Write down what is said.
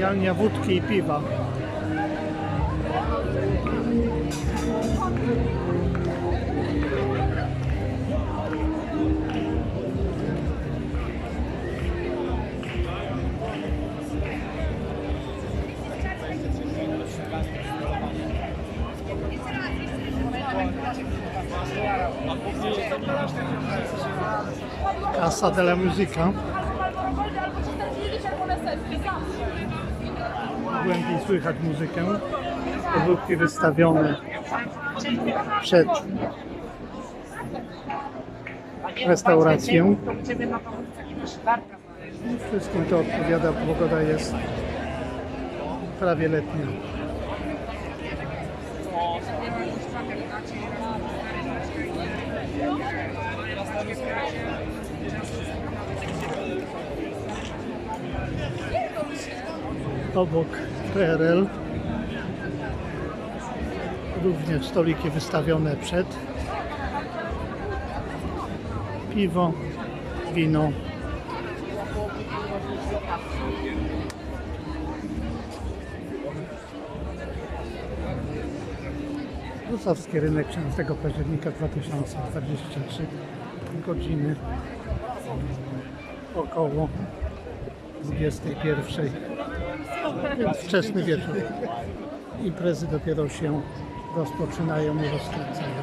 Jadalnia wódki i piwa. Casa della Musica. Głębiej słychać muzykę. Produkty wystawione przed restauracją. Wszystkim to odpowiada, pogoda jest prawie letnia. Obok PRL również stoliki wystawione przed. Piwo, wino. Wrocławski rynek 13 października 2023 godziny około 21. Wczesny wieczór. Imprezy dopiero się rozpoczynają i rozkręcają.